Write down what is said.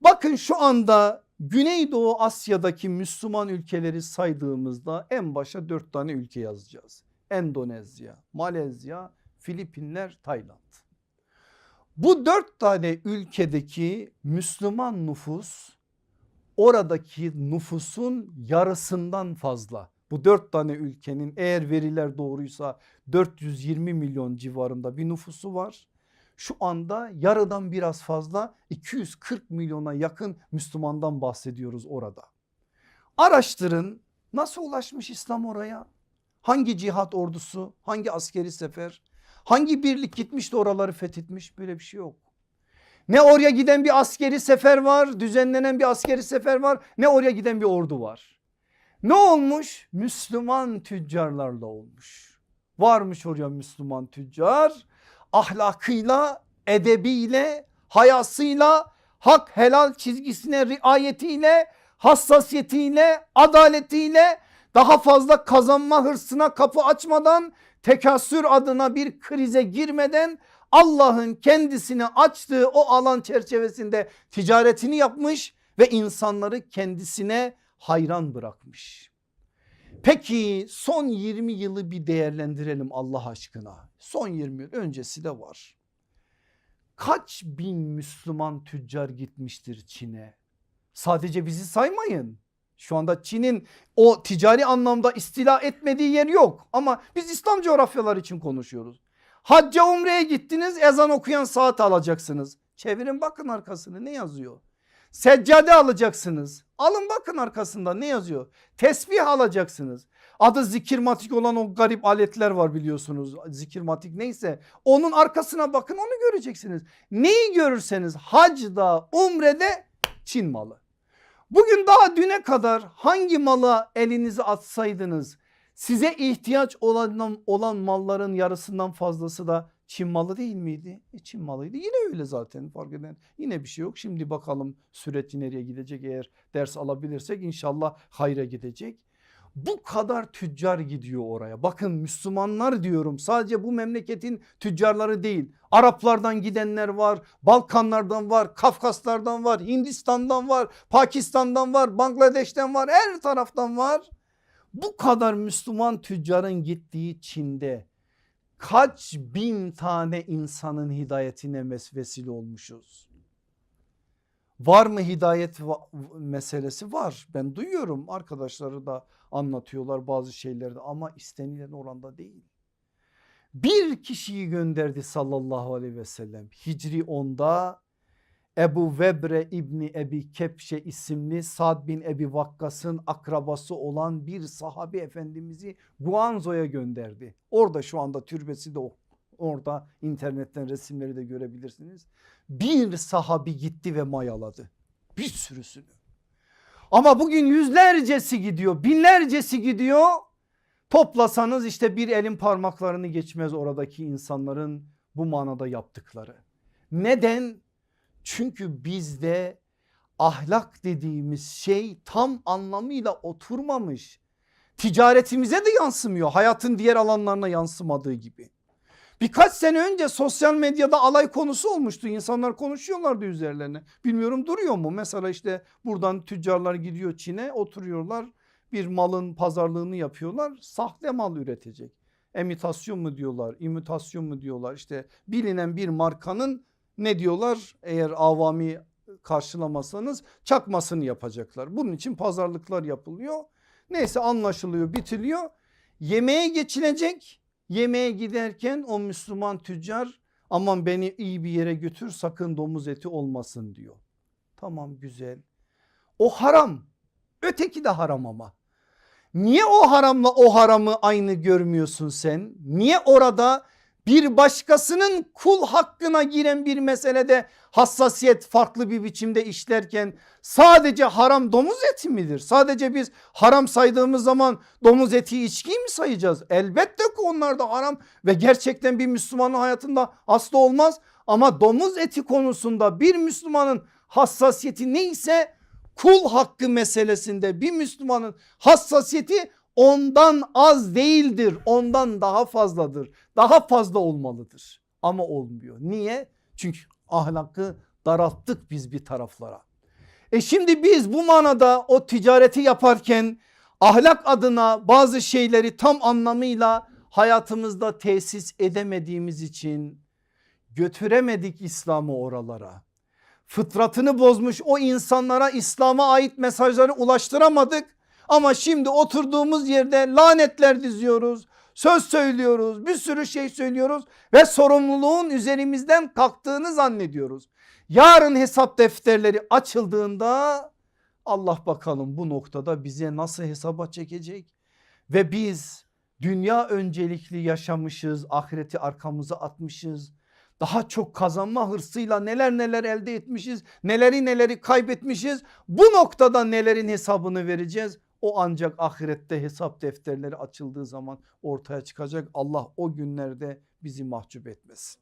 Bakın şu anda Güneydoğu Asya'daki Müslüman ülkeleri saydığımızda en başa dört tane ülke yazacağız. Endonezya, Malezya, Filipinler, Tayland. Bu dört tane ülkedeki Müslüman nüfus oradaki nüfusun yarısından fazla. Bu dört tane ülkenin eğer veriler doğruysa 420 milyon civarında bir nüfusu var. Şu anda yarıdan biraz fazla 240 milyona yakın Müslümandan bahsediyoruz orada. Araştırın nasıl ulaşmış İslam oraya? Hangi cihat ordusu, hangi askeri sefer, hangi birlik gitmiş de oraları fethetmiş böyle bir şey yok. Ne oraya giden bir askeri sefer var, düzenlenen bir askeri sefer var, ne oraya giden bir ordu var. Ne olmuş? Müslüman tüccarlarla olmuş. Varmış oraya Müslüman tüccar ahlakıyla, edebiyle, hayasıyla, hak helal çizgisine riayetiyle, hassasiyetiyle, adaletiyle daha fazla kazanma hırsına kapı açmadan tekasür adına bir krize girmeden Allah'ın kendisine açtığı o alan çerçevesinde ticaretini yapmış ve insanları kendisine hayran bırakmış. Peki son 20 yılı bir değerlendirelim Allah aşkına. Son 20 yıl öncesi de var. Kaç bin Müslüman tüccar gitmiştir Çin'e? Sadece bizi saymayın. Şu anda Çin'in o ticari anlamda istila etmediği yer yok. Ama biz İslam coğrafyalar için konuşuyoruz. Hacca umreye gittiniz ezan okuyan saat alacaksınız. Çevirin bakın arkasını ne yazıyor? Seccade alacaksınız. Alın bakın arkasında ne yazıyor? Tesbih alacaksınız. Adı zikirmatik olan o garip aletler var biliyorsunuz. Zikirmatik neyse onun arkasına bakın onu göreceksiniz. Neyi görürseniz hacda umrede Çin malı. Bugün daha düne kadar hangi mala elinizi atsaydınız size ihtiyaç olan, olan malların yarısından fazlası da Çin malı değil miydi? E Çin malıydı yine öyle zaten fark eden yine bir şey yok. Şimdi bakalım süreç nereye gidecek eğer ders alabilirsek inşallah hayra gidecek. Bu kadar tüccar gidiyor oraya. Bakın Müslümanlar diyorum sadece bu memleketin tüccarları değil. Araplardan gidenler var, Balkanlardan var, Kafkaslardan var, Hindistan'dan var, Pakistan'dan var, Bangladeş'ten var, her taraftan var. Bu kadar Müslüman tüccarın gittiği Çin'de kaç bin tane insanın hidayetine vesile olmuşuz. Var mı hidayet meselesi var ben duyuyorum arkadaşları da anlatıyorlar bazı şeylerde ama istenilen oranda değil. Bir kişiyi gönderdi sallallahu aleyhi ve sellem Hicri 10'da Ebu Vebre İbni Ebi Kepşe isimli Sad bin Ebi Vakkas'ın akrabası olan bir sahabi efendimizi Guanzo'ya gönderdi. Orada şu anda türbesi de orada internetten resimleri de görebilirsiniz. Bir sahabi gitti ve mayaladı bir sürüsünü. Ama bugün yüzlercesi gidiyor binlercesi gidiyor. Toplasanız işte bir elin parmaklarını geçmez oradaki insanların bu manada yaptıkları. Neden? Çünkü bizde ahlak dediğimiz şey tam anlamıyla oturmamış. Ticaretimize de yansımıyor hayatın diğer alanlarına yansımadığı gibi. Birkaç sene önce sosyal medyada alay konusu olmuştu. İnsanlar konuşuyorlardı üzerlerine. Bilmiyorum duruyor mu? Mesela işte buradan tüccarlar gidiyor Çin'e oturuyorlar. Bir malın pazarlığını yapıyorlar. Sahte mal üretecek. Emitasyon mu diyorlar, imitasyon mu diyorlar? İşte bilinen bir markanın ne diyorlar? Eğer avami karşılamasanız çakmasını yapacaklar. Bunun için pazarlıklar yapılıyor. Neyse anlaşılıyor, bitiliyor. Yemeğe geçilecek Yemeğe giderken o Müslüman tüccar aman beni iyi bir yere götür sakın domuz eti olmasın diyor. Tamam güzel. O haram. Öteki de haram ama. Niye o haramla o haramı aynı görmüyorsun sen? Niye orada bir başkasının kul hakkına giren bir meselede hassasiyet farklı bir biçimde işlerken sadece haram domuz eti midir? Sadece biz haram saydığımız zaman domuz eti içkiyi mi sayacağız? Elbette ki onlar da haram ve gerçekten bir Müslümanın hayatında aslı olmaz. Ama domuz eti konusunda bir Müslümanın hassasiyeti neyse kul hakkı meselesinde bir Müslümanın hassasiyeti ondan az değildir ondan daha fazladır daha fazla olmalıdır ama olmuyor niye çünkü ahlakı daralttık biz bir taraflara E şimdi biz bu manada o ticareti yaparken ahlak adına bazı şeyleri tam anlamıyla hayatımızda tesis edemediğimiz için götüremedik İslam'ı oralara. Fıtratını bozmuş o insanlara İslam'a ait mesajları ulaştıramadık. Ama şimdi oturduğumuz yerde lanetler diziyoruz, söz söylüyoruz, bir sürü şey söylüyoruz ve sorumluluğun üzerimizden kalktığını zannediyoruz. Yarın hesap defterleri açıldığında Allah bakalım bu noktada bize nasıl hesaba çekecek ve biz dünya öncelikli yaşamışız, ahireti arkamıza atmışız. Daha çok kazanma hırsıyla neler neler elde etmişiz, neleri neleri kaybetmişiz. Bu noktada nelerin hesabını vereceğiz? O ancak ahirette hesap defterleri açıldığı zaman ortaya çıkacak. Allah o günlerde bizi mahcup etmesin.